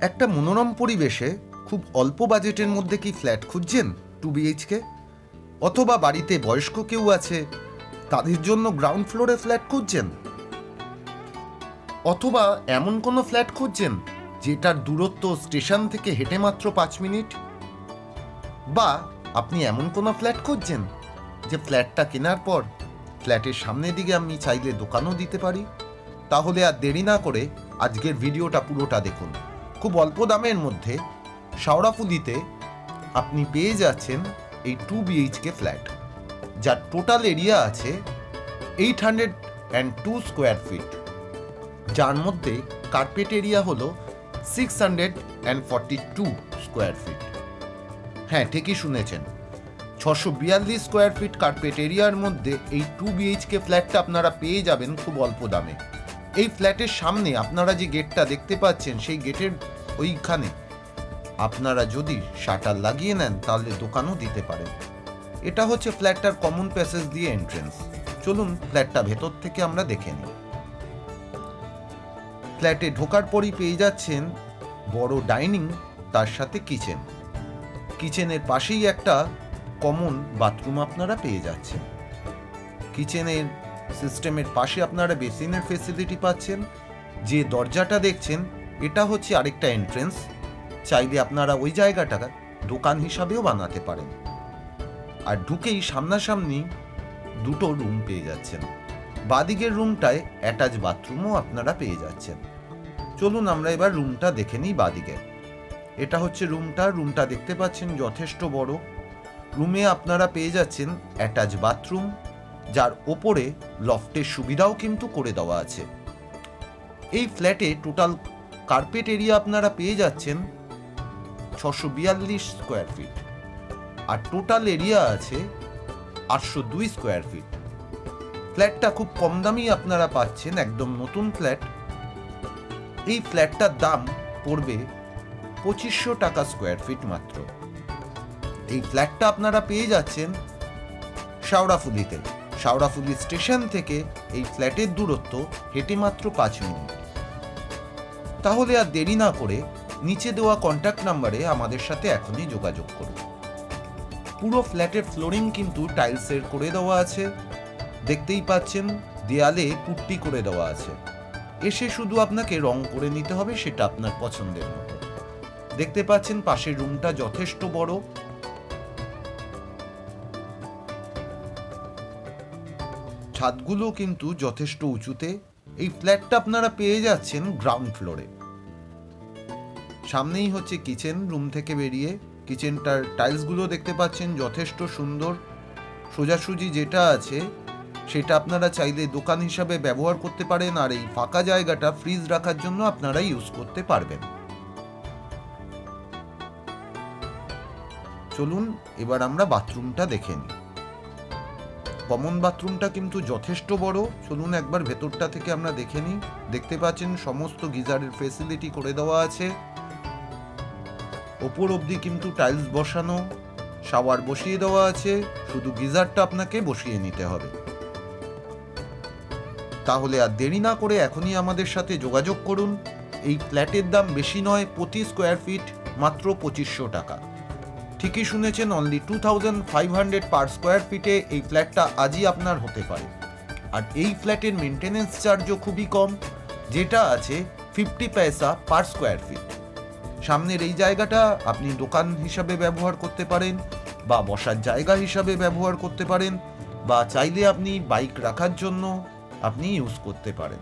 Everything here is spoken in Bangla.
একটা মনোরম পরিবেশে খুব অল্প বাজেটের মধ্যে কি ফ্ল্যাট খুঁজছেন টু বিএইচকে অথবা বাড়িতে বয়স্ক কেউ আছে, তাদের জন্য গ্রাউন্ড ফ্লোরে ফ্ল্যাট খুঁজছেন? অথবা এমন কোনো ফ্ল্যাট খুঁজছেন যেটার দূরত্ব স্টেশন থেকে হেঁটে মাত্র পাঁচ মিনিট? বা আপনি এমন কোনো ফ্ল্যাট খুঁজছেন যে ফ্ল্যাটটা কেনার পর ফ্ল্যাটের সামনের দিকে আমি চাইলে দোকানও দিতে পারি? তাহলে আর দেরি না করে আজকের ভিডিওটা পুরোটা দেখুন। খুব অল্প দামের মধ্যে শাওড়াফুলিতে আপনি পেয়ে যাচ্ছেন এই টু বিএইচকে ফ্ল্যাট যার টোটাল এরিয়া আছে eight hundred and two square feet যার মধ্যে কার্পেট এরিয়া হলো six hundred and forty two square feet হ্যাঁ ঠিকই শুনেছেন। ছশো বিয়াল্লিশ স্কোয়ার ফিট কার্পেট এরিয়ার মধ্যে এই টু বিএইচকে ফ্ল্যাটটা আপনারা পেয়ে যাবেন খুব অল্প দামে। এই ফ্ল্যাটের সামনে আপনারা যে গেটটা দেখতে পাচ্ছেন, সেই গেটের ওইখানে আপনারা যদি শাটার লাগিয়ে নেন, তাহলে দোকানও দিতে পারেন। এটা হচ্ছে ফ্ল্যাটটার কমন প্যাসেজ দিয়ে এন্ট্রেন্স। চলুন ফ্ল্যাটটা ভেতর থেকে আমরা দেখে নিই। ফ্ল্যাটে ঢোকার পরই পেয়ে যাচ্ছেন বড় ডাইনিং, তার সাথে কিচেন। কিচেনের পাশেই একটা কমন বাথরুম আপনারা পেয়ে যাচ্ছেন। কিচেনের সিস্টেমের পাশে আপনারা বেসিনের ফেসিলিটি পাচ্ছেন। যে দরজাটা দেখছেন, এটা হচ্ছে আরেকটা এন্ট্রেন্স চাইলে আপনারা ওই জায়গাটা দোকান হিসাবেও বানাতে পারেন। আর ঢুকেই সামনাসামনি দুটো রুম পেয়ে যাচ্ছেন। বাদিকের রুমটায় অ্যাটাচ বাথরুমও আপনারা পেয়ে যাচ্ছেন। চলুন আমরা এবার রুমটা দেখে নিই বাদিকে। এটা হচ্ছে রুমটা রুমটা দেখতে পাচ্ছেন যথেষ্ট বড়। রুমে আপনারা পেয়ে যাচ্ছেন অ্যাটাচ বাথরুম যার ওপরে লফটের সুবিধাও কিন্তু করে দেওয়া আছে। এই ফ্ল্যাটে টোটাল কার্পেট এরিয়া আপনারা পেয়ে যাচ্ছেন ছশো বিয়াল্লিশ স্কোয়ার ফিট আর টোটাল এরিয়া আছে আটশো দুই স্কোয়ার ফিট। ফ্ল্যাটটা খুব কম দামেই আপনারা পাচ্ছেন, একদম নতুন ফ্ল্যাট। এই ফ্ল্যাটটার দাম পড়বে পঁচিশশো টাকা স্কোয়ার ফিট মাত্র। এই ফ্ল্যাটটা আপনারা পেয়ে যাচ্ছেন শাওড়াফুলিতে। শাওড়াফুলি স্টেশন থেকে এই ফ্ল্যাটের দূরত্ব হেঁটে মাত্র পাঁচ মিনিট। তাহলে আর দেরি না করে নিচে দেওয়া কন্ট্যাক্ট নাম্বারে আমাদের সাথে এখনই যোগাযোগ করুন। পুরো ফ্ল্যাটের ফ্লোরিং কিন্তু টাইলসের করে দেওয়া আছে। দেখতেই পাচ্ছেন, দেয়ালে পুট্টি করে দেওয়া আছে। এসে শুধু আপনাকে রং করে নিতে হবে, সেটা আপনার পছন্দের মতো। দেখতে পাচ্ছেন, পাশের রুমটা যথেষ্ট বড়। ছাদগুলো কিন্তু যথেষ্ট উঁচুতে। এই ফ্ল্যাটটা আপনারা পেয়ে যাচ্ছেন গ্রাউন্ড ফ্লোরে। সামনেই হচ্ছে কিচেন, রুম থেকে বেরিয়ে। কিচেনটার টাইলসগুলো দেখতে পাচ্ছেন, যথেষ্ট সুন্দর। সোজাসুজি যেটা আছে, সেটা আপনারা চাইলে দোকান হিসাবে ব্যবহার করতে পারেন, আর এই ফাঁকা জায়গাটা ফ্রিজ রাখার জন্য আপনারা ইউজ করতে পারবেন। চলুন, এবার আমরা বাথরুমটা দেখে নিই। কমন বাথরুমটা কিন্তু যথেষ্ট বড়। চলুন একবার ভেতরটা থেকে আমরা দেখে নিই। দেখতে পাচ্ছেন সমস্ত গিজারের ফেসিলিটি করে দেওয়া আছে। ওপর অবধি কিন্তু টাইলস বসানো শাওয়ার বসিয়ে দেওয়া আছে। শুধু গিজারটা আপনাকে বসিয়ে নিতে হবে। তাহলে আর দেরি না করে এখনই আমাদের সাথে যোগাযোগ করুন। এই ফ্ল্যাটের দাম বেশি নয় প্রতি স্কোয়ার ফিট মাত্র পঁচিশশো টাকা। ঠিকই শুনেছেন only two thousand five hundred per square ফিটে এই ফ্ল্যাটটা আজই আপনার হতে পারে। আর এই ফ্ল্যাটের মেনটেনেন্স চার্জও খুবই কম, যেটা আছে ফিফটি পয়সা পার স্কোয়ার ফিট সামনের এই জায়গাটা আপনি দোকান হিসাবে ব্যবহার করতে পারেন, বা বসার জায়গা হিসাবে ব্যবহার করতে পারেন, বা চাইলে আপনি বাইক রাখার জন্য আপনি ইউজ করতে পারেন।